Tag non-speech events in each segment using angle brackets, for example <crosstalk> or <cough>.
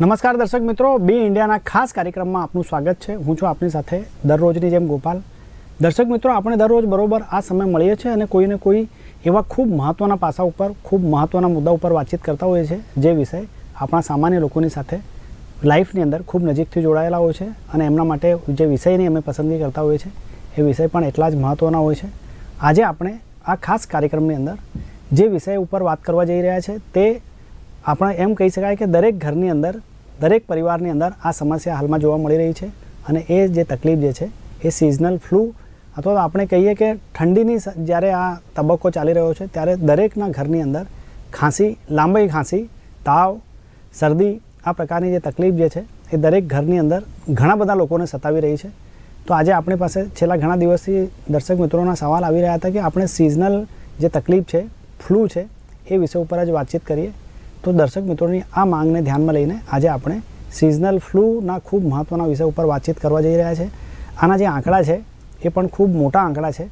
નમસ્કાર દર્શક મિત્રો, બી ઇન્ડિયાના ખાસ કાર્યક્રમમાં આપનું સ્વાગત છે. હું છું આપની સાથે દરરોજની જેમ ગોપાલ. દર્શક મિત્રો, આપણે દરરોજ બરોબર આ સમય મળીએ છીએ અને કોઈને કોઈ એવા ખૂબ મહત્ત્વના પાસા ઉપર, ખૂબ મહત્ત્વના મુદ્દા ઉપર વાતચીત કરતા હોઈએ છીએ, જે વિષય આપણા સામાન્ય લોકોની સાથે લાઈફની અંદર ખૂબ નજીકથી જોડાયેલા હોય છે અને એમના માટે જે વિષયની અમે પસંદગી કરતા હોઈએ છીએ, એ વિષય પણ એટલા જ મહત્ત્વના હોય છે. આજે આપણે આ ખાસ કાર્યક્રમની અંદર જે વિષય ઉપર વાત કરવા જઈ રહ્યા છે, તે આપણે એમ કહી શકાય કે દરેક ઘરની અંદર દરેક પરિવારની અંદર આ સમસ્યા હાલમાં જોવા મળી રહી છે અને એ જે તકલીફ જે છે, એ સિઝનલ ફ્લૂ અથવા તો આપણે કહીએ કે ઠંડીની જ્યારે આ તબક્કો ચાલી રહ્યો છે, ત્યારે દરેકના ઘરની અંદર ખાંસી, લાંબી ખાંસી, તાવ, શરદી આ પ્રકારની જે તકલીફ જે છે, એ દરેક ઘરની અંદર ઘણા બધા લોકોને સતાવી રહી છે. તો આજે આપણી પાસે છેલ્લા ઘણા દિવસથી દર્શક મિત્રોના સવાલ આવી રહ્યા હતા કે આપણે સિઝનલ જે તકલીફ છે ફ્લૂ છે, એ વિષય ઉપર જ વાતચીત કરીએ. તો દર્શક મિત્રોની આ માંગને ધ્યાનમાં લઈને આજે આપણે સિઝનલ ફ્લૂના ખૂબ મહત્ત્વના વિષય ઉપર વાતચીત કરવા જઈ રહ્યા છે. આના જે આંકડા છે, એ પણ ખૂબ મોટા આંકડા છે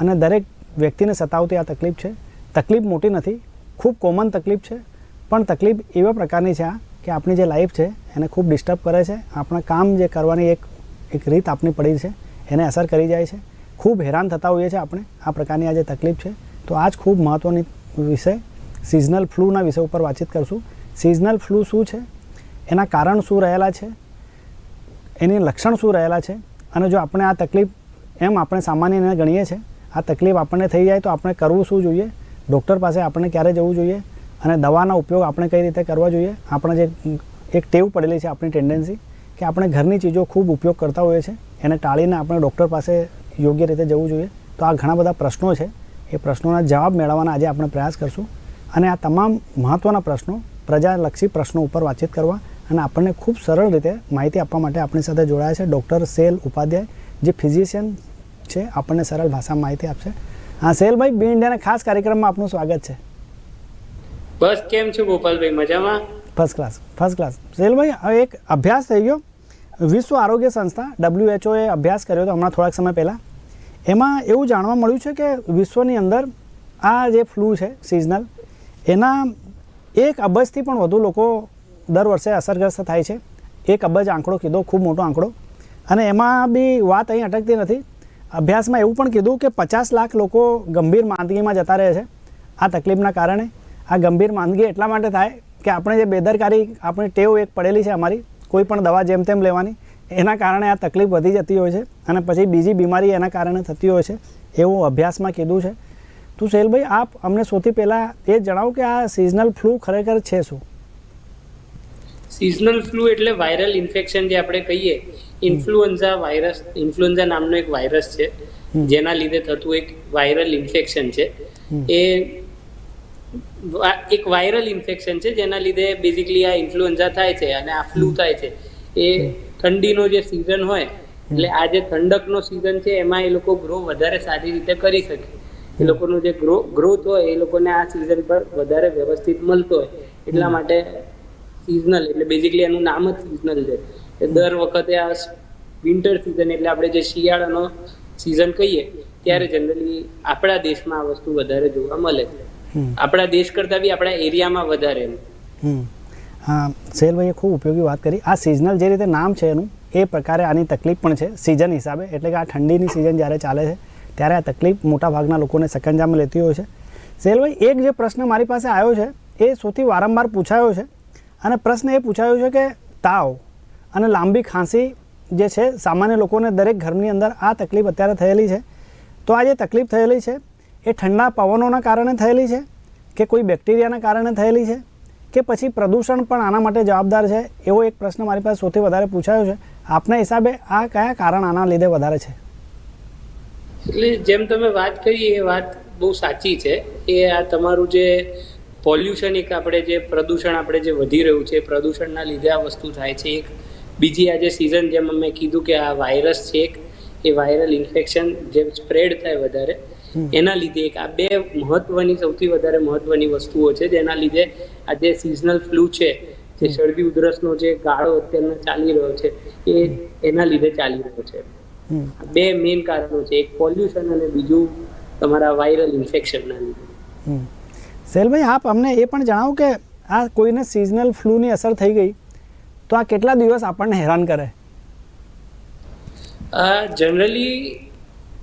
અને દરેક વ્યક્તિને સતાવતી આ તકલીફ છે. તકલીફ મોટી નથી, ખૂબ કોમન તકલીફ છે. પણ તકલીફ એવા પ્રકારની છે આ કે આપણી જે લાઈફ છે, એને ખૂબ ડિસ્ટર્બ કરે છે. આપણા કામ જે કરવાની એક એક રીત આપણી પડી છે, એને અસર કરી જાય છે. ખૂબ હેરાન થતા હોઈએ છીએ આપણે આ પ્રકારની આ જે તકલીફ છે. તો આ જ ખૂબ મહત્ત્વની વિષય સિઝનલ ફ્લૂના વિષય ઉપર વાતચીત કરશું. સિઝનલ ફ્લૂ શું છે? એના કારણ શું રહેલા છે? એની લક્ષણ શું રહેલા છે? અને જો આપણે આ તકલીફ એમ આપણે સામાન્ય એને ગણીએ છીએ, આ તકલીફ આપણને થઈ જાય તો આપણે કરવું શું જોઈએ? ડૉક્ટર પાસે આપણે ક્યારે જવું જોઈએ? અને દવાના ઉપયોગ આપણે કઈ રીતે કરવા જોઈએ? આપણે જે એક ટેવ પડેલી છે આપણી ટેન્ડન્સી કે આપણે ઘરની ચીજો ખૂબ ઉપયોગ કરતા હોઈએ છીએ. એને ટાળીને આપણે ડૉક્ટર પાસે યોગ્ય રીતે જવું જોઈએ. તો આ ઘણા બધા પ્રશ્નો છે. એ પ્રશ્નોના જવાબ મેળવવાના આજે આપણે પ્રયાસ કરશું. અને આ તમામ મહત્ત્વના પ્રશ્નો પ્રજાલક્ષી પ્રશ્નો ઉપર વાતચીત કરવા અને આપણને ખૂબ સરળ રીતે માહિતી આપવા માટે આપણી સાથે જોડાયા છે ડૉક્ટર સેલ ઉપાધ્યાય જે ફિઝિશિયન છે આપણને સરળ ભાષામાં માહિતી આપશે. હા સેલભાઈ બી ઇન્ડિયાના ખાસ કાર્યક્રમમાં આપનું સ્વાગત છે. બસ કેમ છો ગોપાલભાઈ? મજામાં? ફર્સ્ટ ક્લાસ ફર્સ્ટ ક્લાસ સેલભાઈ હવે એક અભ્યાસ થઈ ગયો. વિશ્વ આરોગ્ય સંસ્થા ડબ્લ્યુએચઓએ અભ્યાસ કર્યો હતો હમણાં થોડાક સમય પહેલાં. એમાં એવું જાણવા મળ્યું છે કે વિશ્વની અંદર આ જે ફ્લૂ છે સિઝનલ એના એક અબજથી પણ વધુ લોકો દર વર્ષે અસરગ્રસ્ત થાય છે. એક અબજ આંકડો કીધો, ખૂબ મોટો આંકડો. અને એમાં બી વાત અહીં અટકતી નથી. અભ્યાસમાં એવું પણ કીધું કે પચાસ લાખ લોકો ગંભીર માંદગીમાં જતા રહે છે. આ તકલીફના કારણે આ ગંભીર માંદગી એટલા માટે થાય કે આપણે જે બેદરકારી, આપણી ટેવ એક પડેલી છે અમારી, કોઈ પણ દવા જેમ તેમ લેવાની, એના કારણે આ તકલીફ વધી જતી હોય છે. અને પછી બીજી બીમારી એના કારણે થતી હોય છે. એવું અભ્યાસમાં કીધું છે. તો શૈલભાઈ આપ અમને સૌથી પહેલાં એ જણાવો કે આ સિઝનલ ફ્લૂ ખરેખર છે શું? સિઝનલ ફ્લૂ એટલે વાયરલ ઇન્ફેક્શન જે આપણે કહીએ ઇન્ફ્લુએન્ઝા વાયરસ ઇન્ફ્લુએન્ઝા નામનો એક વાયરસ છે જેના લીધે થતું એક વાયરલ ઇન્ફેક્શન છે. એ એક વાયરલ ઇન્ફેક્શન છે જેના લીધે બેઝિકલી આ ઇન્ફ્લુએન્ઝા થાય છે અને આ ફ્લૂ થાય છે. એ ઠંડીનો જે સિઝન હોય એટલે આ જે ઠંડકનો સિઝન છે એમાં એ લોકો ગ્રો વધારે સારી રીતે કરી શકે. એ લોકોનો જે ગ્રો ગ્રોથ હોય એ લોકોને આ સિઝન પર વધારે વ્યવસ્થિત મળતો હોય. એટલા માટે સિઝનલ એટલે બેઝિકલી એનું નામ જ સિઝનલ છે. દર વખતે આ વિન્ટર સિઝન એટલે આપણે જે શિયાળાનો સિઝન કહીએ ત્યારે જનરલી આપણા દેશમાં આ વસ્તુ વધારે જોવા મળે છે. આપણા દેશ કરતાં બી આપણા એરિયામાં વધારે હા સેલભાઈએ ખૂબ ઉપયોગી વાત કરી. આ સિઝનલ જે રીતે નામ છે એનું એ પ્રકારે આની તકલીફ પણ છે. સિઝન હિસાબે એટલે કે આ ઠંડીની સિઝન જ્યારે ચાલે છે ત્યારે આ તકલીફ મોટાભાગના લોકોને સકંજામાં લેતી હોય છે. સેલભાઈ, એક જે પ્રશ્ન મારી પાસે આવ્યો છે, એ સૌથી વારંવાર પૂછાયો છે અને પ્રશ્ન એ પૂછાયો છે કે તાવ અને લાંબી ખાંસી જે છે, સામાન્ય લોકોને દરેક ઘરની અંદર આ તકલીફ અત્યારે થયેલી છે. તો આ જે તકલીફ થયેલી છે, એ ઠંડા પવનોના કારણે થયેલી છે કે કોઈ બેક્ટેરિયાના કારણે થયેલી છે કે પછી પ્રદૂષણ પણ આના માટે જવાબદાર છે? એવો એક પ્રશ્ન મારી પાસે સૌથી વધારે પૂછાયો છે. આપના હિસાબે આ કયા કારણ આના લીધે વધારે છે? એટલે જેમ તમે વાત કરી એ વાત બહુ સાચી છે એ આ તમારું જે પોલ્યુશન એક આપણે જે પ્રદૂષણ આપણે જે વધી રહ્યું છે પ્રદૂષણના લીધે આ વસ્તુ થાય છે. એક બીજી આ જે સિઝન જેમ અમે કીધું કે આ વાયરસ છે એક એ વાયરલ ઇન્ફેક્શન જેમ સ્પ્રેડ થાય વધારે એના લીધે એક આ બે મહત્વની સૌથી વધારે મહત્વની વસ્તુઓ છે જેના લીધે આ જે સિઝનલ ફ્લૂ છે જે શરદી ઉધરસનો જે ગાળો અત્યારનો ચાલી રહ્યો છે એ એના લીધે ચાલી રહ્યો છે. બે મેઇન કારણો છે. એક પોલ્યુશન અને બીજું તમારા વાયરલ ઇન્ફેક્શનના લીધે. સેલભાઈ આપ અમને એ પણ જણાવો કે આ કોઈને સિઝનલ ફ્લૂની અસર થઈ ગઈ તો આ કેટલા દિવસ આપણને હેરાન કરે? જનરલી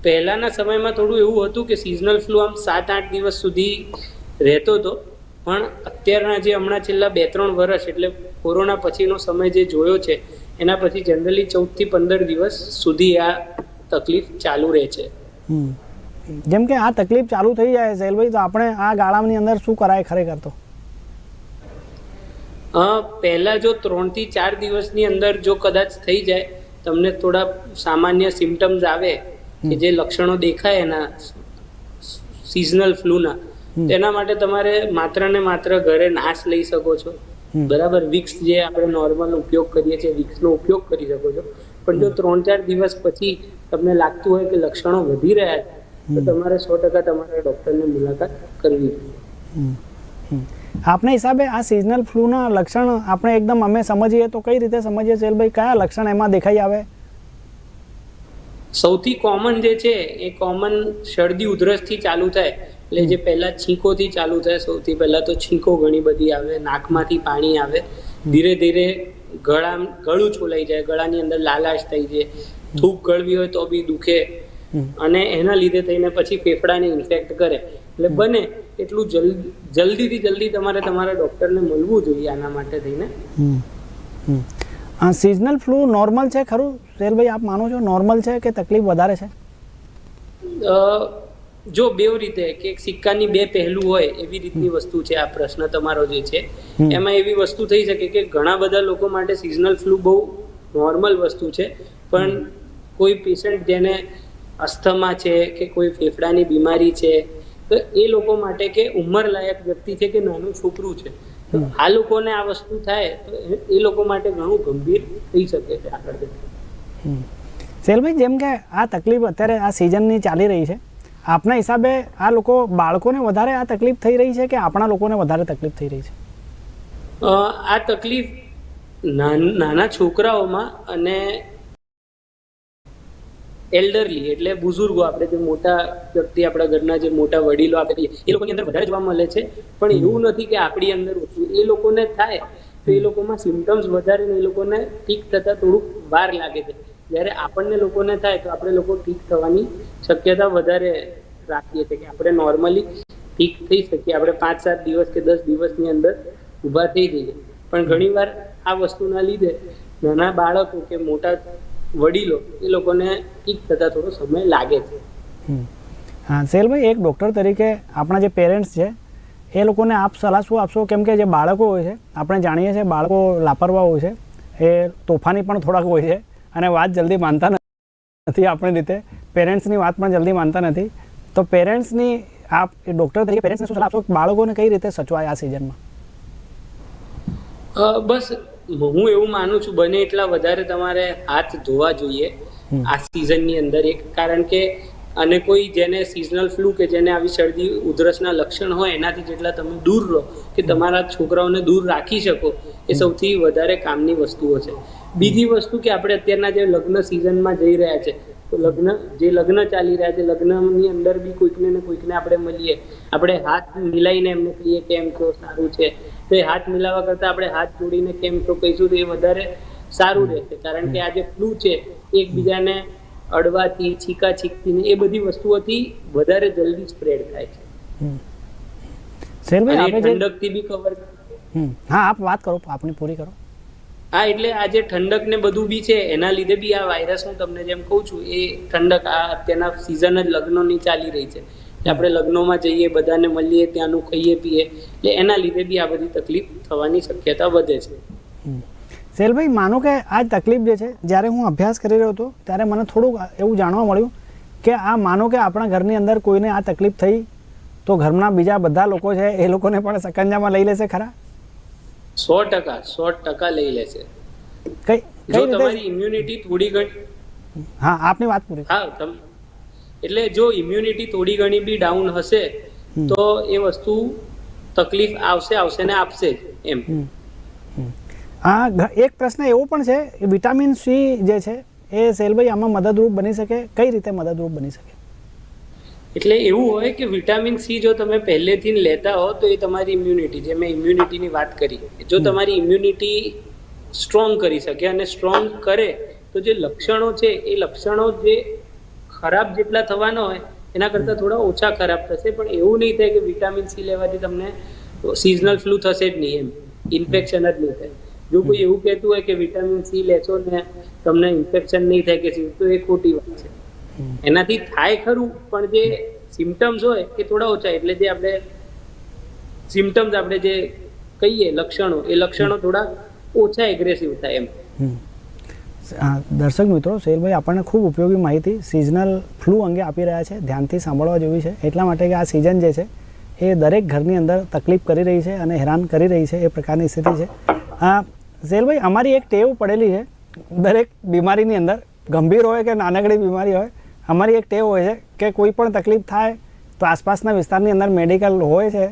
પહેલાંના સમયમાં થોડું એવું હતું કે સિઝનલ ફ્લૂ આમ સાત આઠ દિવસ સુધી રહેતો હતો પણ અત્યારના જે હમણાં છેલ્લા બે ત્રણ વર્ષ એટલે કોરોના પછીનો સમય જે જોયો છે એના પછી જનરલી ચૌદથી પંદર દિવસ સુધી આ તકલીફ ચાલુ રહે છે. જેમ કે આ તકલીફ ચાલુ થઈ જાય શૈલભાઈ તો આપણે આ ગાળાની અંદર શું કરાય ખરેખર તો પહેલા જો ત્રણથી ચાર દિવસની અંદર જો કદાચ થઈ જાય તમને થોડા સામાન્ય સિમ્ટમ્સ આવે કે જે લક્ષણો દેખાય એના સિઝનલ ફ્લૂના તેના માટે તમારે માત્ર ને માત્ર ઘરે નાશ લઈ શકો છો. બરાબર વિક્સ જે આપણે નોર્મલ ઉપયોગ કરીએ છીએ વિક્સનો ઉપયોગ કરી શકો છો. પણ જો ત્રણ ચાર દિવસ પછી તમને લાગતું હોય કે લક્ષણો વધી રહ્યા છે તો તમારે સો ટકા તમારા ડૉક્ટરની મુલાકાત કરવી જોઈએ. આપના હિસાબે આ સિઝનલ ફ્લૂના લક્ષણ આપણે એકદમ અમે સમજીએ તો કઈ રીતે સમજીએ શૈલભાઈ કયા લક્ષણ એમાં દેખાઈ આવે? સૌથી કોમન જે છે એ કોમન શરદી ઉધરસથી ચાલુ થાય એટલે જે પહેલાં છીંકોથી ચાલુ થાય સૌથી પહેલાં તો છીંકો ઘણી બધી આવે નાકમાંથી પાણી આવે. ધીરે ધીરે ગળા ગળું છોલાઈ જાય ગળાની અંદર લાલાશ થઈ જાય. થૂક ગળવી હોય તો બી દુખે. અને એના લીધે થઈને પછી ફેફડાને ઇન્ફેક્ટ કરે. એટલે બને એટલું જલ્દી જલ્દીથી જલ્દી તમારે તમારા ડૉક્ટરને મળવું જોઈએ આના માટે થઈને. આ સિઝનલ ફ્લૂ નોર્મલ છે ખરું? શૈલભાઈ આપ માનો છો નોર્મલ છે કે તકલીફ વધારે છે? જો બેવ રીતે કે એક સિક્કાની બે પહેલું હોય એવી રીતની વસ્તુ છે આ પ્રશ્ન તમારો જે છે એમાં એવી વસ્તુ થઈ શકે કે ઘણા બધા લોકો માટે સિઝનલ ફ્લૂ બહુ નોર્મલ વસ્તુ છે પણ કોઈ પેશન્ટ જેને અસ્થમા છે કે કોઈ ફેફડાની બીમારી છે તો એ લોકો માટે કે ઉંમરલાયક વ્યક્તિ છે કે નાનું છોકરું છે આ લોકોને આ વસ્તુ થાય તો એ- લોકો માટે ઘણું ગંભીર થઈ શકે છે આગળ જતા. શૈલભાઈ જેમ કે આ તકલીફ અત્યારે આ સિઝનની ચાલી રહી છે આપના હિસાબે આ લોકો બાળકોને વધારે આ તકલીફ થઈ રહી છે કે આપણા લોકોને વધારે તકલીફ થઈ રહી છે? આ તકલીફ નાન- છોકરાઓમાં અને એલ્ડરલી એટલે બુઝુર્ગો આપણે જે મોટા વ્યક્તિ આપણા ઘરના જે મોટા વડીલો આપણે કહીએ એ લોકોની અંદર વધારે જોવા મળે છે. પણ એવું નથી કે આપણી અંદર ઓછું એ લોકોને થાય તો એ લોકોમાં સિમ્ટમ્સ વધારે ને એ લોકોને ઠીક થતાં થોડુંક વાર લાગે છે. જ્યારે આપણને લોકોને થાય તો આપણે લોકો ઠીક થવાની શક્યતા વધારે રાખીએ છીએ કે આપણે નોર્મલી ઠીક થઈ શકીએ. આપણે પાંચ, સાત દિવસ કે દસ દિવસની અંદર ઊભા થઈ જઈએ. પણ ઘણીવાર આ વસ્તુના લીધે નાના બાળકો કે મોટા વડીલો એ લોકોને ઠીક થતાં થોડો સમય લાગે છે. હા સેલભાઈ એક ડૉક્ટર તરીકે આપણા જે પેરેન્ટ્સ છે, એ લોકોને આપ સલાહ શું આપશો? કેમ કે જે બાળકો હોય છે, આપણે જાણીએ છીએ બાળકો લાપરવાહ હોય છે. એ તોફાની પણ થોડાક હોય છે. અને વાત જલ્દી માનતા નથી આપણી રીતે. પેરેન્ટ્સની વાત પણ જલ્દી માનતા નથી. તો પેરેન્ટ્સની આપ ડૉક્ટર તરીકે પેરેન્ટ્સને શું સલાહ આપશો? બાળકોને કઈ રીતે સચવાય આ સિઝનમાં બસ હું એવું માનું છું બને એટલા વધારે તમારે હાથ ધોવા જોઈએ આ સિઝનની અંદર એક. કારણ કે અને કોઈ જેને સિઝનલ ફ્લૂ કે જેને આવી શરદી ઉધરસના લક્ષણ હોય એનાથી જેટલા તમે દૂર રહો કે તમારા છોકરાઓને દૂર રાખી શકો એ સૌથી વધારે કામની વસ્તુઓ છે. બીજી વસ્તુ કે આપણે અત્યારના જે લગ્ન સિઝનમાં જઈ રહ્યા છે તો લગ્ન જે લગ્ન ચાલી રહ્યા છે લગ્નની અંદર બી કોઈકને ને કોઈકને આપણે મળીએ. આપણે હાથ મિલાઈને એમને કહીએ કેમ છો સારું છે. તો એ હાથ મિલાવવા કરતાં આપણે હાથ જોડીને કેમ છો કહીશું તો એ વધારે સારું રહેશે. કારણ કે આ જે ફ્લૂ છે એકબીજાને અડવાથી છીકા છીકથી એ બધી વસ્તુઓથી વધારે જલ્દી સ્પ્રેડ થાય છે. ઠંડકથી બી કવર. હા આપ વાત કરો આપની પૂરી કરો. હા એટલે આ જે ઠંડક ને બધું બી છે, એના લીધે બી આ વાયરસ હું તમને જેમ કહું છું, એ ઠંડક આ અત્યારના સિઝન જ લગ્નોની ચાલી રહી છે. આપણે લગ્નોમાં જઈએ, બધાને મળીએ, ત્યાંનું ખાઈએ, પીએ, એટલે એના લીધે બી આ બધી તકલીફ થવાની શક્યતા વધે છે. શૈલભાઈ, માનો કે આ તકલીફ જે છે, જ્યારે હું અભ્યાસ કરી રહ્યો હતો, ત્યારે મને થોડુંક એવું જાણવા મળ્યું કે આ માનો કે આપણા ઘરની અંદર કોઈને આ તકલીફ થઈ, તો ઘરના બીજા બધા લોકો છે, એ લોકોને પણ સકંજામાં લઈ લેશે ખરા? સો ટકા સો ટકા લઈ લેશે કઈ જો તમારી ઇમ્યુનિટી થોડી ઘણી હા આપની વાત પૂરી. હા તમ એટલે જો ઇમ્યુનિટી થોડી ઘણી બી ડાઉન હશે તો એ વસ્તુ તકલીફ આવશે આવશે ને આપશે એમ. ઘ- એક પ્રશ્ન એવો પણ છે કે વિટામિન સી જે છે એ સેલભાઈ આમાં મદદરૂપ બની શકે? કઈ રીતે મદદરૂપ બની શકે? એટલે એવું હોય કે વિટામિન સી જો તમે પહેલેથી જ લેતા હો તો એ તમારી ઇમ્યુનિટી જે મેં ઇમ્યુનિટીની વાત કરી જો તમારી ઇમ્યુનિટી સ્ટ્રોંગ કરી શકે અને સ્ટ્રોંગ કરે તો જે લક્ષણો છે એ લક્ષણો જે ખરાબ જેટલા થવાના હોય એના કરતાં થોડા ઓછા ખરાબ થશે. પણ એવું નહીં થાય કે વિટામિન સી લેવાથી તમને સિઝનલ ફ્લૂ થશે જ નહીં એમ. ઇન્ફેક્શન જ નહીં થાય. જો કોઈ એવું કહેતું હોય કે વિટામિન સી લેશો ને તમને ઇન્ફેક્શન નહીં થાય કે સી તો એ ખોટી વાત છે. એનાથી થાય ખરું પણ જે સિમ્ટમ્સ હોય એ થોડા ઓછા એટલે જે આપણે સિમ્ટમ્સ આપણે જે કહીએ લક્ષણો એ લક્ષણો થોડા ઓછા એગ્રેસિવ થાય એમ. દર્શક મિત્રો શેરભાઈ આપણને ખૂબ ઉપયોગી માહિતી સિઝનલ ફ્લૂ અંગે આપી રહ્યા છે. ધ્યાનથી સાંભળવા જેવી છે. એટલા માટે કે આ સિઝન જે છે એ દરેક ઘરની અંદર તકલીફ કરી રહી છે અને હેરાન કરી રહી છે એ પ્રકારની સ્થિતિ છે. આ શેરભાઈ અમારી એક ટેવ પડેલી છે. દરેક બીમારીની અંદર ગંભીર હોય કે નાનકડી બીમારી હોય અમારી એક ટેવ હોય છે કે કોઈ પણ તકલીફ થાય તો આસપાસના વિસ્તારની અંદર મેડિકલ હોય છે,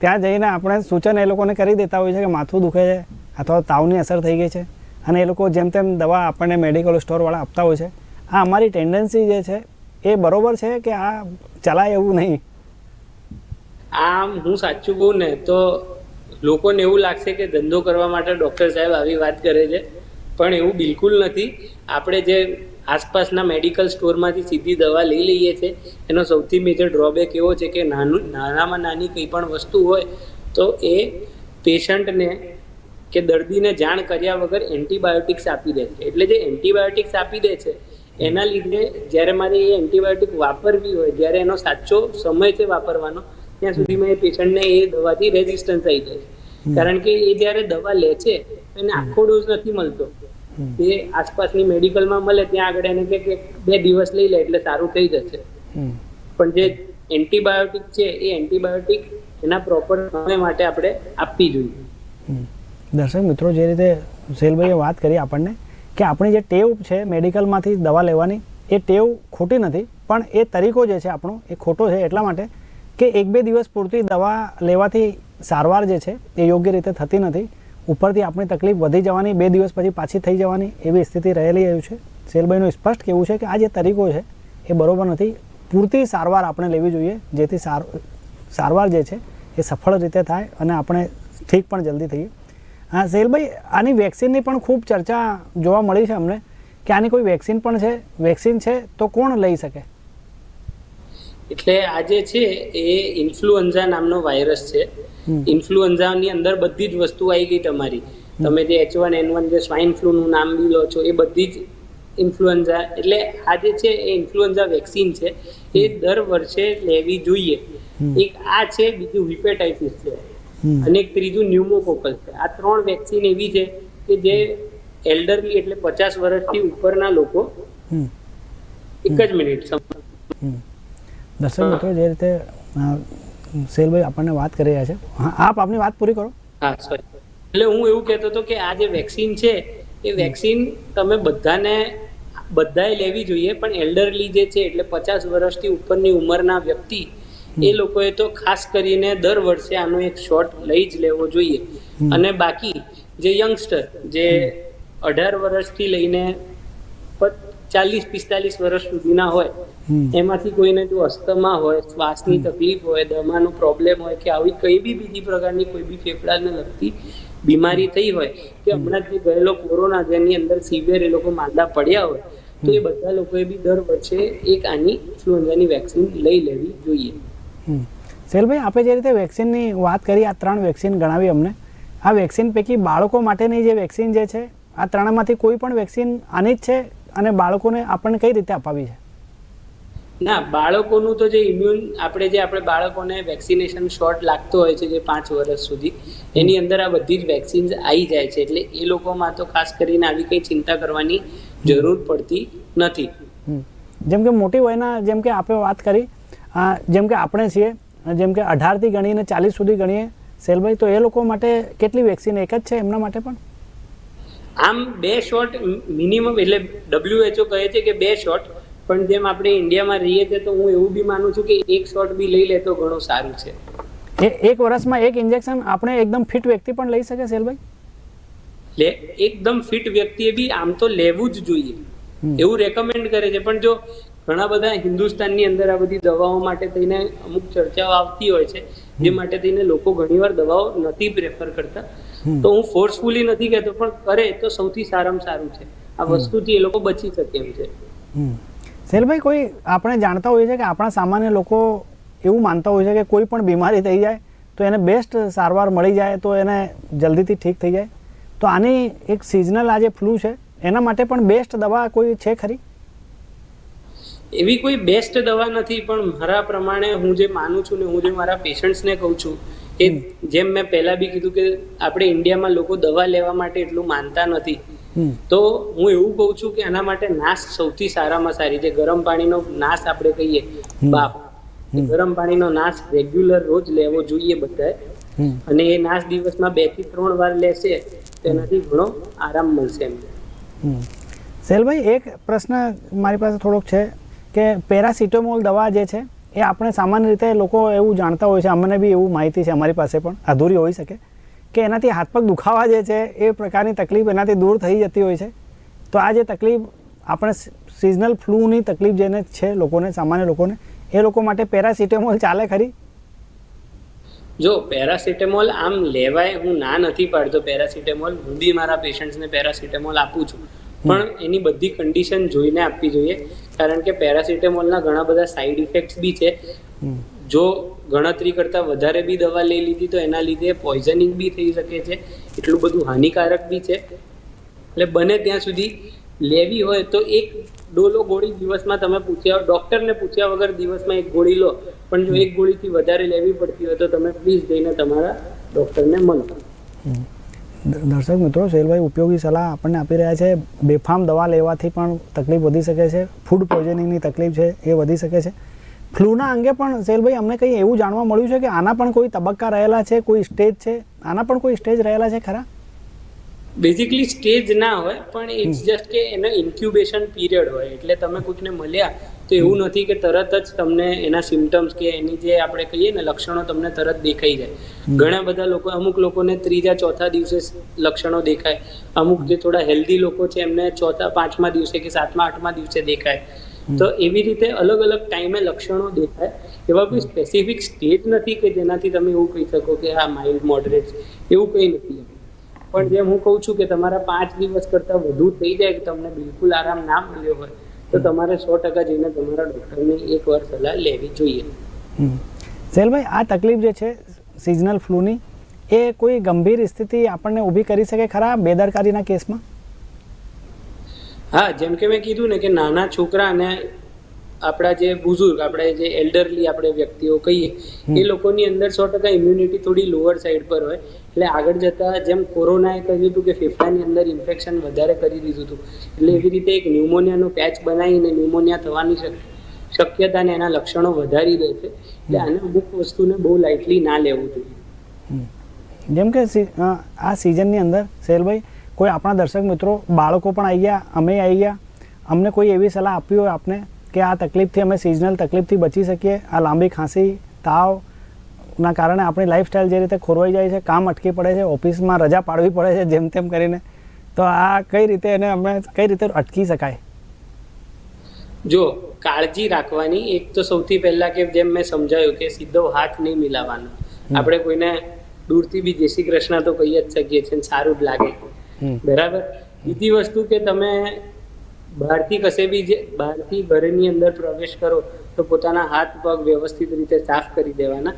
ત્યાં જઈને આપણે સૂચન એ લોકોને કરી દેતા હોય છે કે માથું દુખે છે અથવા તાવની અસર થઈ ગઈ છે. અને એ લોકો જેમ તેમ દવા આપણને મેડિકલ સ્ટોરવાળા આપતા હોય છે. આ અમારી ટેન્ડન્સી જે છે એ બરોબર છે કે આ ચલાય એવું નહીં? આમ હું સાચું કહું ને તો લોકોને એવું લાગશે કે ધંધો કરવા માટે ડૉક્ટર સાહેબ આવી વાત કરે છે. પણ એવું બિલકુલ નથી. આપણે જે આસપાસના મેડિકલ સ્ટોરમાંથી સીધી દવા લઈ લઈએ છીએ એનો સૌથી મેજર ડ્રોબેક એવો છે કે નાનું નાનામાં નાની કંઈ પણ વસ્તુ હોય તો એ પેશન્ટને કે દર્દીને જાણ કર્યા વગર એન્ટીબાયોટિક્સ આપી દે છે. એટલે જે એન્ટીબાયોટિક્સ આપી દે છે એના લીધે જ્યારે મારે એ એન્ટીબાયોટિક વાપરવી હોય જ્યારે એનો સાચો સમય છે વાપરવાનો ત્યાં સુધીમાં એ પેશન્ટને એ દવાથી રેઝિસ્ટન્સ આવી જાય છે. કારણ કે એ જ્યારે દવા લે છે એને આખો ડોઝ નથી મળતો. એ આસપાસની મેડિકલમાં મળે ત્યાં આગળ એને કે બે દિવસ લઈ લે એટલે સારું થઈ જશે. પણ જે એન્ટીબાયોટિક છે એ એન્ટીબાયોટિક એના પ્રોપર સમય માટે આપણે આપવી જોઈએ. દર્શક મિત્રો જે રીતે શૈલભાઈએ વાત કરી આપણને કે આપણી જે ટેવ છે મેડિકલમાંથી દવા લેવાની એ ટેવ ખોટી નથી પણ એ તરીકો જે છે આપણો એ ખોટો છે એટલા માટે કે એક બે દિવસ પૂરતી દવા લેવાથી સારવાર જે છે એ યોગ્ય રીતે થતી નથી ઉપરથી આપણી તકલીફ વધી જવાની, બે દિવસ પછી પાછી થઈ જવાની એવી સ્થિતિ રહેલી આવ્યું છે. સેલભાઈનું સ્પષ્ટ કહેવું છે કે આ જે તરીકો છે, એ બરોબર નથી. પૂરતી સારવાર આપણે લેવી જોઈએ, જેથી સાર, સારવાર જે છે, એ સફળ રીતે થાય અને આપણે ઠીક પણ જલ્દી થઈએ. હા, સેલભાઈ, આની વેક્સિનની પણ ખૂબ ચર્ચા જોવા મળી છે અમને કે આની કોઈ વેક્સિન પણ છે, વેક્સિન છે તો કોણ લઈ શકે? એટલે આ જે છે, એ ઇન્ફ્લુએન્ઝા નામનો વાયરસ છે. ઇન્ફ્લુએન્ઝાની અંદર બધી જ વસ્તુ આવી ગઈ તમારી. તમે જે એચ વન એન વન જે સ્વાઇન ફ્લૂનું નામ બી લો છો એ બધી જ ઇન્ફ્લુએન્ઝા એટલે આ જે છે એ ઇન્ફ્લુએન્ઝા વેક્સિન છે એ દર વર્ષે લેવી જોઈએ. એક આ છે બીજું હિપેટાઇટિસ છે. અને એક ત્રીજું ન્યુમોકોકલ છે. આ ત્રણ વેક્સિન એવી છે કે જે એલ્ડરલી એટલે પચાસ વર્ષથી ઉપરના લોકો એક જ મિનિટ. દર્શક મિત્રો જે રીતે અ, શૈલભાઈ આપણને વાત કરી રહ્યા છે. હા આપ આપની વાત પૂરી કરો. હા સોરી એટલે હું એવું કહેતો હતો કે આ જે વેક્સિન છે એ વેક્સિન તમે બધાને બધાએ લેવી જોઈએ પણ એલ્ડરલી જે છે એટલે પચાસ વર્ષથી ઉપરની ઉંમરના વ્યક્તિ એ લોકોએ તો ખાસ કરીને દર વર્ષે આનો એક શોટ લઈ જ લેવો જોઈએ. અને બાકી જે યંગસ્ટર જે અઢાર વર્ષથી લઈને ચાલીસ પિસ્તાલીસ વર્ષ સુધીના હોય. એમાંથી કોઈને જો અસ્થમા હોય શ્વાસની તકલીફ હોય દમાનો પ્રોબ્લેમ હોય કે આવી કઈ બી બીજી પ્રકારની કોઈ બી ફેફડાને લગતી બીમારી થઈ હોય કે હમણાં જ ગયેલો કોરોના જેની અંદર સિવિયર એ લોકો માંદા પડ્યા હોય તો એ બધા લોકોએ બી દર વર્ષે એક આની ઇન્ફ્લુએન્ઝાની વેક્સિન લઈ લેવી જોઈએ. હમ. શૈલભાઈ આપણે જે રીતે વેક્સિનની વાત કરી આ ત્રણ વેક્સિન ગણાવી અમને. આ વેક્સિન પૈકી બાળકો માટેની જે વેક્સિન જે છે આ ત્રણમાંથી કોઈ પણ વેક્સિન આની જ છે? અને બાળકોને આપણને કઈ રીતે અપાવી છે? ના બાળકોનું તો જે ઇમ્યુન આપણે જે આપણે બાળકોને વેક્સિનેશન શોટ લાગતો હોય છે જે પાંચ વર્ષ સુધી એની અંદર આ બધી જ વેક્સિન્સ આવી જાય છે. એટલે એ લોકોમાં તો ખાસ કરીને આવી કંઈ ચિંતા કરવાની જરૂર પડતી નથી. જેમ કે મોટી વયના જેમ કે આપણે વાત કરી આ જેમ કે આપણે છીએ જેમ કે અઢારથી ગણીને ચાલીસ સુધી ગણીએ સેલભાઈ તો એ લોકો માટે કેટલી વેક્સિન એક જ છે? એમના માટે પણ? આમ બે શોટ મિનિમમ એટલે ડબ્લ્યુએચઓ કહે છે કે બે શોટ પણ જેમ આપણે ઇન્ડિયામાં રહીએ છીએ તો હું એવું બી માનું છું કે એક શોટ બી લઈ લે તો ઘણું સારું છે. એક વર્ષમાં એક ઇન્જેક્શન આપણે એકદમ ફિટ વ્યક્તિ પણ લઈ શકે સેલભાઈ? લે એકદમ ફિટ વ્યક્તિએ બી આમ તો લેવું જ જોઈએ. એવું રેકમેન્ડ કરે છે પણ જો ઘણા બધા હિન્દુસ્તાનની અંદર આ બધી દવાઓ માટે થઈને અમુક ચર્ચાઓ આવતી હોય છે જે માટે થઈને લોકો ઘણીવાર દવાઓ નથી પ્રેફર કરતા. તો હું ફોર્સફુલી નથી કહેતો પણ કરે તો સૌથી સારામાં સારું છે. આ વસ્તુથી એ લોકો બચી શકે એમ છે. હમ. સેલભાઈ કોઈ આપણે જાણતા હોઈએ છીએ કે આપણા સામાન્ય લોકો એવું માનતા હોય છે કે કોઈ પણ બીમારી થઈ જાય તો એને બેસ્ટ સારવાર મળી જાય તો એને જલ્દીથી ઠીક થઈ જાય. તો આની એક સિઝનલ આજે ફ્લૂ છે એના માટે પણ બેસ્ટ દવા કોઈ છે ખરી? એવી કોઈ બેસ્ટ દવા નથી પણ મારા પ્રમાણે હું જે માનું છું ને હું જે મારા પેશન્ટ્સને કહું છું કે જેમ મેં પહેલા બી કીધું કે આપણે ઇન્ડિયામાં લોકો દવા લેવા માટે એટલું માનતા નથી. તો હું એવું કહું છું કે આના માટે નાશ સૌથી સારામાં સારી છે ગરમ પાણીનો નાશ આપણે કહીએ બાપ ગરમ પાણીનો નાશ રેગ્યુલર રોજ લેવો જોઈએ બધાએ. અને એ નાશ દિવસમાં બેથી ત્રણ વાર લેશે તેનાથી ઘણો આરામ મળશે એમને. હમ. સેલભાઈ એક પ્રશ્ન મારી પાસે થોડોક છે કે પેરાસિટામોલ દવા જે છે એ આપણે સામાન્ય રીતે લોકો એવું જાણતા હોય છે અમને બી એવું માહિતી છે અમારી પાસે પણ અધૂરી હોઈ શકે કે એનાથી હાથ પગ દુખાવા જે છે એ પ્રકારની તકલીફ એનાથી દૂર થઈ જતી હોય છે. તો આ જે તકલીફ આપણે સિઝનલ ફ્લૂની તકલીફ જેને છે લોકોને સામાન્ય લોકોને એ લોકો માટે પેરાસિટેમોલ ચાલે ખરી? જો પેરાસિટેમોલ આમ લેવાય હું ના નથી પાડતો પેરાસિટામોલ હું બી મારા પેશન્ટ્સને પેરાસિટામોલ આપું છું. પણ એની બધી કન્ડિશન જોઈને આપવી જોઈએ. કારણ કે પેરાસિટામોલના ઘણા બધા સાઈડ ઇફેક્ટ્સ બી છે. જો ગણતરી કરતાં વધારે બી દવા લઈ લીધી તો એના લીધે પોઈઝનિંગ બી થઈ શકે છે. એટલું બધું હાનિકારક બી છે. એટલે બને ત્યાં સુધી લેવી હોય તો એક ડોલો ગોળી દિવસમાં તમે પૂછ્યા ડૉક્ટરને પૂછ્યા વગર દિવસમાં એક ગોળી લો. પણ જો એક ગોળીથી વધારે લેવી પડતી હોય તો તમે પ્લીઝ જઈને તમારા ડૉક્ટરને મળો. દર્શક મિત્રો શૈલભાઈ ઉપયોગી સલાહ આપણને આપી રહ્યા છે. બેફામ દવા લેવાથી પણ તકલીફ વધી શકે છે. ફૂડ પોઈઝનિંગની તકલીફ છે એ વધી શકે છે. ફ્લૂના અંગે પણ શૈલભાઈ અમને કંઈ એવું જાણવા મળ્યું છે કે આના પણ કોઈ તબક્કા રહેલા છે કોઈ સ્ટેજ છે? આના પણ કોઈ સ્ટેજ રહેલા છે ખરા? બેઝિકલી સ્ટેજ ના હોય પણ ઇટ્સ જસ્ટ કે એનો ઇન્ક્યુબેશન પીરિયડ હોય. એટલે તમે કોઈકને મળ્યા તો એવું નથી કે તરત જ તમને એના સિમ્ટમ્સ કે એની જે આપણે કહીએ ને લક્ષણો તમને તરત દેખાઈ જાય. ઘણા બધા લોકો અમુક લોકોને ત્રીજા ચોથા દિવસે લક્ષણો દેખાય. અમુક જે થોડા હેલ્ધી લોકો છે એમને ચોથા પાંચમા દિવસે કે સાતમા આઠમા દિવસે દેખાય. તો એવી રીતે અલગ અલગ ટાઈમે લક્ષણો દેખાય. એવા કોઈ સ્પેસિફિક સ્ટેજ નથી કે જેનાથી તમે એવું કહી શકો કે આ માઇલ્ડ મોડરેટ એવું કંઈ નથી. પણ જેમ હું કહું છું કે તમારા પાંચ દિવસ કરતાં વધુ થઈ જાય કે તમને બિલકુલ આરામ ના મળ્યો હોય તો તમારે સો ટકા જઈને તમારા ડૉક્ટરની એકવાર સલાહ લેવી જોઈએ. સેલભાઈ આ તકલીફ જે છે સિઝનલ ફ્લૂની એ કોઈ ગંભીર સ્થિતિ આપણને ઊભી કરી શકે ખરા બેદરકારીના કેસમાં? હા જેમ કે મેં કીધું ને કે નાના છોકરા અને આપણા જે બુઝુર્ગ આપણે જે એલ્ડરલી આપણે વ્યક્તિઓ કહીએ એ લોકોની અંદર સો ટકા ઇમ્યુનિટી થોડી લોઅર સાઈડ પર હોય. એટલે આગળ જતા જેમ કોરોનાએ કહ્યું હતું કે ફેફસાની અંદર ઇન્ફેક્શન વધારે કરી દીધું હતું એટલે એવી રીતે એક ન્યુમોનિયાનો પેચ બનાવીને ન્યુમોનિયા થવાની શક- શક્યતાને એના લક્ષણો વધારી દે છે. એટલે આને અમુક વસ્તુને બહુ લાઇટલી ના લેવું જોઈએ. જેમ કે આ સિઝનની અંદર શૈલભાઈ કોઈ આપણા દર્શક મિત્રો બાળકો પણ આવી ગયા અમે આવી ગયા અમને કોઈ એવી સલાહ આપી હોય આપને? કે આ તકલીફથી અમે સિઝનલ તકલીફથી બચી શકીએ. આ લાંબી ખાંસી તાવના કારણે આપણી લાઈફસ્ટાઈલ જે રીતે ખોરવાઈ જાય છે કામ અટકી પડે છે ઓફિસમાં રજા પાડવી પડે છે જેમ તેમ કરીને. તો આ કઈ રીતે એને અમે કઈ રીતે અટકી શકાય? જો કાળજી રાખવાની એક તો સૌથી પહેલા કે જેમ મેં સમજાયું કે સીધો હાથ નહીં મિલાવવાનો. આપણે કોઈને દૂરથી બી જય શ્રી કૃષ્ણ તો કહી જ શકીએ છીએ સારું જ લાગે. બરાબર? બીજી વસ્તુ કે તમે બહારથી કશે બી જે બહારથી ઘરની અંદર પ્રવેશ કરો તો પોતાના હાથ પગ વ્યવસ્થિત રીતે સાફ કરી દેવાના.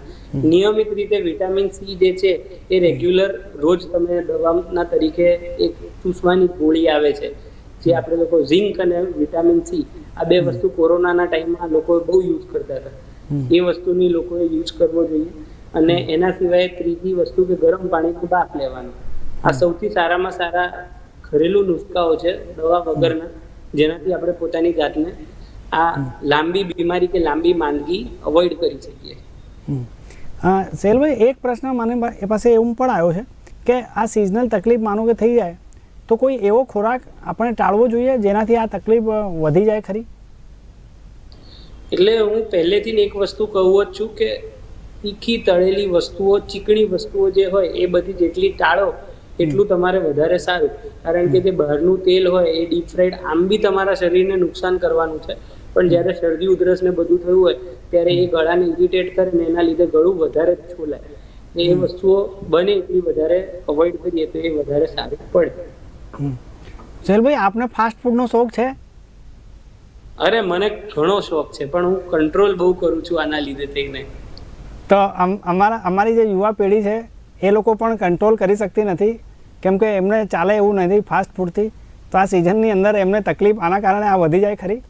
નિયમિત રીતે વિટામિન સી જે છે એ રેગ્યુલર રોજ તમે દવાના તરીકે એક ચૂસવાની ગોળી આવે છે. જે આપણે લોકો ઝિંક અને વિટામિન સી આ બે વસ્તુ કોરોનાના ટાઈમમાં લોકો બહુ યુઝ કરતા હતા. એ વસ્તુની લોકોએ યુઝ કરવો જોઈએ અને એના સિવાય ત્રીજી વસ્તુ કે ગરમ પાણીનો બાફ લેવાનું. આ સૌથી સારામાં સારા ઘરેલું નુસ્ખાઓ છે દવા વગરના. જેનાથી આપણે પોતાની જાતને આ લાંબી બીમારી કે લાંબી માંદગી અવોઇડ કરી શકીએ હમ. અ, શૈલભાઈ એક પ્રશ્ન મને એ પાસે એવું પણ આવ્યો છે કે આ સિઝનલ તકલીફ માનો કે થઈ જાય તો કોઈ એવો ખોરાક આપણે ટાળવો જોઈએ જેનાથી આ તકલીફ વધી જાય ખરી એટલે હું પહેલેથી એક વસ્તુ કહું જ છું કે તીખી તળેલી વસ્તુઓ ચીકણી વસ્તુઓ જે હોય એ બધી જેટલી ટાળો એટલું તમારે વધારે સારું. કારણ કે જે બહારનું તેલ હોય એ ડીપ ફ્રાઈડ આમ બી તમારા શરીરને નુકસાન કરવાનું છે. પણ જ્યારે શરદી ઉધરસ ને બધું થયું હોય ત્યારે એ ગળાને ઇરિટેટ કરે ને એના લીધે ગળું વધારે છોલાય એ વસ્તુઓ બને એટલી વધારે અવોઇડ કરીએ તો એ વધારે સારું પડે. સોહેલભાઈ આપને ફાસ્ટ ફૂડનો શોખ છે? અરે મને ઘણો શોખ છે પણ હું કંટ્રોલ બહુ કરું છું આના લીધે થઈને. તો અમ- અમારા અમારી જે યુવા પેઢી છે એ લોકો પણ કંટ્રોલ કરી શકતી નથી. કેમ કે એમને ચાલે એવું નથી ફાસ્ટ ફૂડથી તો આ સિઝનની અંદર એમને તકલીફ આના કારણે આ વધી જાય ખરી?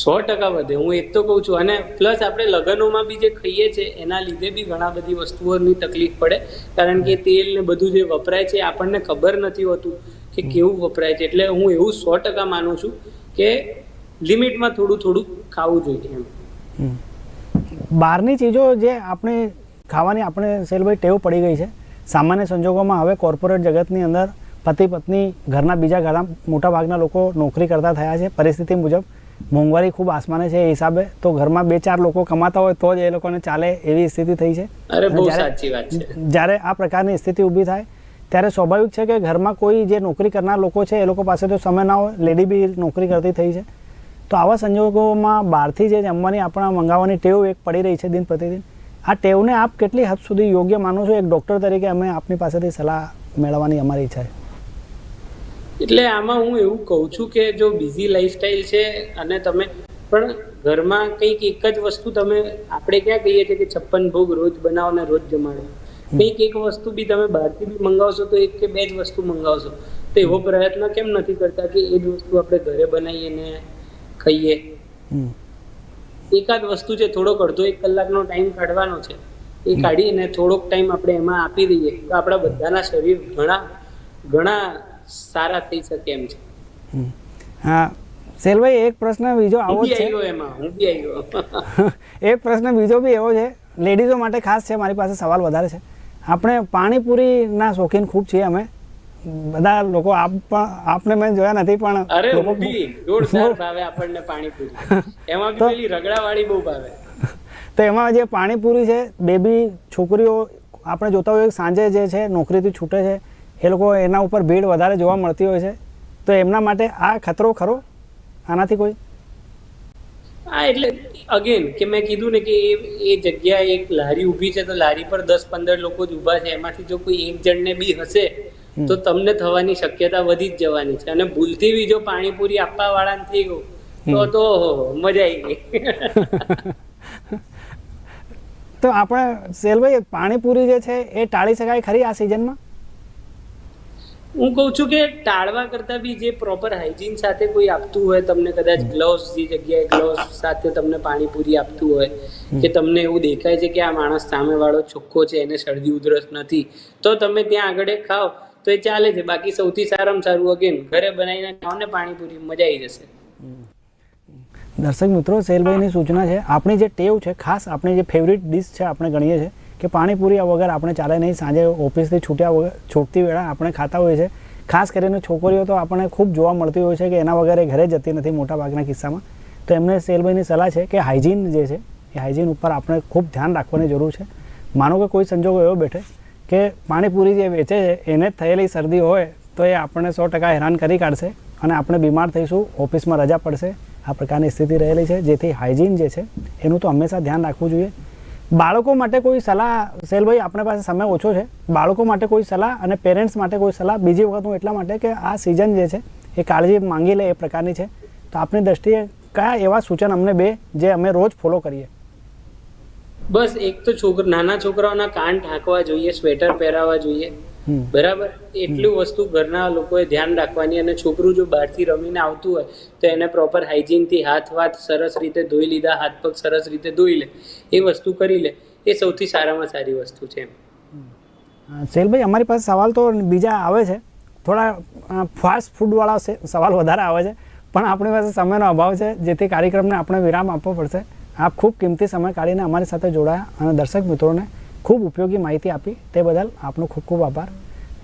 સો ટકા વધે. હું એ તો કહું છું. અને પ્લસ આપણે લગ્નોમાં બી જે ખાઈએ છીએ એના લીધે બી ઘણા બધી વસ્તુઓની તકલીફ પડે. કારણ કે તેલ ને બધું જે વપરાય છે આપણને ખબર નથી હોતું કે કેવું વપરાય છે. એટલે હું એવું સો ટકા માનું છું કે લિમિટમાં થોડું થોડું ખાવું જોઈએ એમ. બહારની ચીજો જે આપણે ખાવાની આપણે સેલભાઈ ટેવ પડી ગઈ છે. સામાન્ય સંજોગોમાં હવે કોર્પોરેટ જગતની અંદર પતિ પત્ની ઘરના બીજા ઘણા મોટા ભાગના લોકો નોકરી કરતા થયા છે. પરિસ્થિતિ મુજબ મોંઘવારી ખૂબ આસમાને છે. એ હિસાબે તો ઘરમાં બે ચાર લોકો કમાતા હોય તો જ એ લોકોને ચાલે એવી સ્થિતિ થઈ છે. જ્યારે- છે. જ્યારે આ પ્રકારની સ્થિતિ ઊભી થાય ત્યારે સ્વાભાવિક છે કે ઘરમાં કોઈ જે નોકરી કરનાર લોકો છે એ લોકો પાસે તો સમય ના હોય. લેડી બી નોકરી કરતી થઈ છે. તો આવા સંજોગોમાં બહારથી જે જમવાની આપણા મંગાવવાની ટેવ એક પડી રહી છે દિન પ્રતિદિન. આ ટેવને આપ કેટલી હદ સુધી યોગ્ય માનો છો? એક ડૉક્ટર તરીકે અમે આપની પાસેથી સલાહ મેળવવાની અમારી ઈચ્છા છે. એટલે આમાં હું એવું કહું છું કે જો બિઝી લાઈફસ્ટાઈલ છે અને તમે પણ ઘરમાં કંઈક એક જ વસ્તુ તમે આપણે ક્યાં કહીએ છીએ કે છપ્પન ભોગ રોજ બનાવો ને રોજ જમાડો. કંઈક એક વસ્તુ બી તમે બહારથી બી મંગાવશો તો એક કે બે જ વસ્તુ મંગાવશો. તો એવો પ્રયત્ન કેમ નથી કરતા કે એ જ વસ્તુ આપણે ઘરે બનાવીએ ને ખાઈએ. એકાદ વસ્તુ છે થોડોક અડધો એક કલાકનો ટાઈમ કાઢવાનો છે એ કાઢીને થોડોક ટાઈમ આપણે એમાં આપી દઈએ તો આપણા બધાના શરીર ઘણા ઘણા સારા થઈ શકે એમ છે. હા સેલભાઈ એક પ્રશ્ન બીજો આવો છે. એમાં હું બી આવ્યો <laughs> એક પ્રશ્ન બીજો બી એવો છે. લેડીઝો માટે ખાસ છે મારી પાસે સવાલ વધારે છે. આપણે પાણીપુરીના શોખીન ખૂબ છીએ અમે. બધા લોકો આપ પણ આપને મેં જોયા નથી પણ અરે જોરદાર ભાવે આપણને પાણીપુરી. <laughs> એમાં બી પેલી રગડાવાળી બહુ ભાવે. <laughs> તો એમાં જે પાણીપુરી છે બેબી છોકરીઓ આપણે જોતા હોઈએ સાંજે જે છે નોકરીથી છૂટે છે એ લોકો એના ઉપર ભીડ વધારે જોવા મળતી હોય છે. તો એમના માટે આ ખતરો ખરો? આનાથી કોઈ? હા એટલે અગેન કે મેં કીધું ને કે એ એ જગ્યાએ એક લારી ઊભી છે તો લારી પર દસ પંદર લોકો જ ઊભા છે. એમાંથી જો કોઈ એક જણને બી હશે તો તમને થવાની શક્યતા વધી જ જવાની છે. અને ભૂલથી બી જો પાણીપુરી આપવા વાળાને થઈ ગયું તો તો મજા આવી ગઈ. <laughs> તો આપણે સેલભાઈ પાણીપુરી જે છે એ ટાળી શકાય ખરી આ સિઝનમાં હું કહું છું કે ટાળવા કરતા બી જે પ્રોપર હાઇજીન સાથે કોઈ આપતું હોય તમને કદાચ ગ્લવ્સ જે જગ્યાએ ગ્લવ્સ સાથે તમને પાણીપુરી આપતું હોય કે તમને એવું દેખાય છે કે આ માણસ સામેવાળો ચોખ્ખો છે એને શરદી ઉધરસ નથી તો તમે ત્યાં આગળ ખાઓ. તો એ ચાલે છે. બાકી સૌથી સારામાં સારું અગેન ઘરે બનાવીને ને પાણીપુરી, મજા આવી જશે. દર્શક મિત્રો, સેલભાઈની સૂચના છે, આપણી જે ટેવ છે, ખાસ આપણી જે ફેવરિટ ડિશ છે, આપણે ગણીએ છીએ, કે પાણીપુરી વગર આપણે ચાલે નહીં. સાંજે ઓફિસથી છૂટ્યા વગર છૂટતી વેળા આપણે ખાતા હોઈએ છીએ. ખાસ કરીને છોકરીઓ તો આપણને ખૂબ જોવા મળતી હોય છે કે એના વગર એ ઘરે જતી નથી મોટા ભાગના કિસ્સામાં. તો એમને સેલભાઈની સલાહ છે કે હાઇજીન જે છે, એ હાઇજીન ઉપર આપણે ખૂબ ધ્યાન રાખવાની જરૂર છે. માનો કે કોઈ સંજોગો એવો બેઠે કે પાણીપુરી જે વેચે છે, એને થયેલી શરદી હોય, તો એ આપણને સો ટકા હેરાન કરી કાઢશે અને આપણે બીમાર થઈશું, ઓફિસમાં રજા પડશે, આ પ્રકારની સ્થિતિ રહેલી છે, જેથી હાઇજીન જે છે, એનું તો હંમેશા ધ્યાન રાખવું જોઈએ. બાળકો માટે કોઈ સલાહ, સેલભાઈ, આપણા પાસે સમય ઓછો છે. બાળકો માટે કોઈ સલાહ અને પેરેન્ટ્સ માટે કોઈ સલાહ. બીજી વખત હું એટલા માટે કે આ સિઝન જે છે, એ કાળજી માંગી લે એ પ્રકારની છે. તો આપની દ્રષ્ટિએ કયા એવા સૂચન અમને બે, જે અમે રોજ ફોલો કરીએ? બસ એક તો છોકરા નાના છોકરાઓના કાન ઢાંકવા જોઈએ સ્વેટર પહેરાવવા જોઈએ. બરાબર? એટલું વસ્તુ ઘરના લોકોએ ધ્યાન રાખવાની અને છોકરું જો બહારથી રમીને આવતું હોય તો એને પ્રોપર હાઇજીનથી હાથ વાત સરસ રીતે ધોઈ લીધા હાથ પગ સરસ રીતે ધોઈ લે એ વસ્તુ કરી લે. એ સૌથી સારામાં સારી વસ્તુ છે સેલભાઈ અમારી પાસે સવાલ તો બીજા આવે છે. થોડા ફાસ્ટ ફૂડવાળા સવાલ વધારે આવે છે. પણ આપણી પાસે સમયનો અભાવ છે જેથી કાર્યક્રમને આપણે વિરામ આપવો પડશે. આપ ખૂબ કિંમતી સમય કાઢીને અમારી સાથે જોડાયા અને દર્શક મિત્રોને ખૂબ ઉપયોગી માહિતી આપી તે બદલ આપનો ખૂબ ખૂબ આભાર.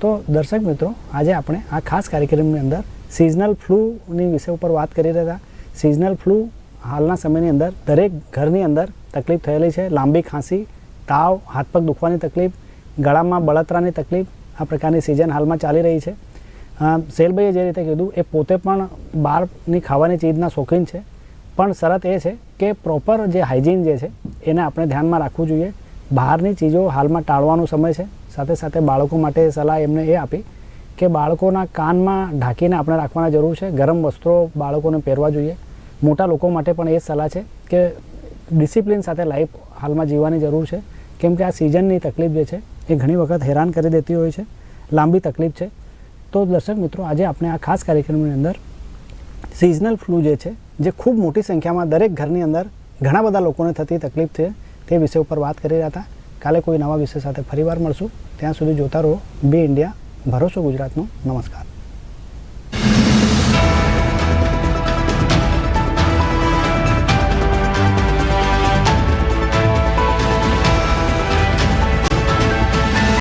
તો દર્શક મિત્રો આજે આપણે આ ખાસ કાર્યક્રમની અંદર સિઝનલ ફ્લૂની વિષય ઉપર વાત કરી રહ્યા સિઝનલ ફ્લૂ હાલના સમયની અંદર દરેક ઘરની અંદર તકલીફ થયેલી છે. લાંબી ખાંસી તાવ હાથ પગ દુખવાની તકલીફ ગળામાં બળતરાની તકલીફ આ પ્રકારની સિઝન હાલમાં ચાલી રહી છે. અ, શૈલભાઈએ જે રીતે કીધું એ પોતે પણ બહારની ખાવાની ચીજના શોખીન છે. પણ શરત એ છે કે પ્રોપર જે હાઇજીન જે છે, એને આપણે ધ્યાનમાં રાખવું જોઈએ. બહારની ચીજો હાલમાં ટાળવાનો સમય છે. સાથે સાથે બાળકો માટે સલાહ એમને એ આપી કે બાળકોના કાનમાં ઢાંકીને આપણે રાખવાના જરૂર છે. ગરમ વસ્ત્રો બાળકોને પહેરવા જોઈએ. મોટા લોકો માટે પણ એ સલાહ છે કે ડિસિપ્લિન સાથે લાઈફ હાલમાં જીવવાની જરૂર છે. કેમ કે આ સિઝનની તકલીફ જે છે, એ ઘણી વખત હેરાન કરી દેતી હોય છે. લાંબી તકલીફ છે. તો દર્શક મિત્રો, આજે આપણે આ ખાસ કાર્યક્રમની અંદર સિઝનલ ફ્લૂ જે છે જે ખૂબ મોટી સંખ્યામાં દરેક ઘરની અંદર ઘણા બધા લોકોને થતી તકલીફ છે તે વિષય ઉપર વાત કરી રહ્યા હતા. કાલે કોઈ નવા વિષય સાથે ફરીવાર મળશું. ત્યાં સુધી જોતા રહો. બી ઇન્ડિયા. ભરોસો ગુજરાતનો. નમસ્કાર.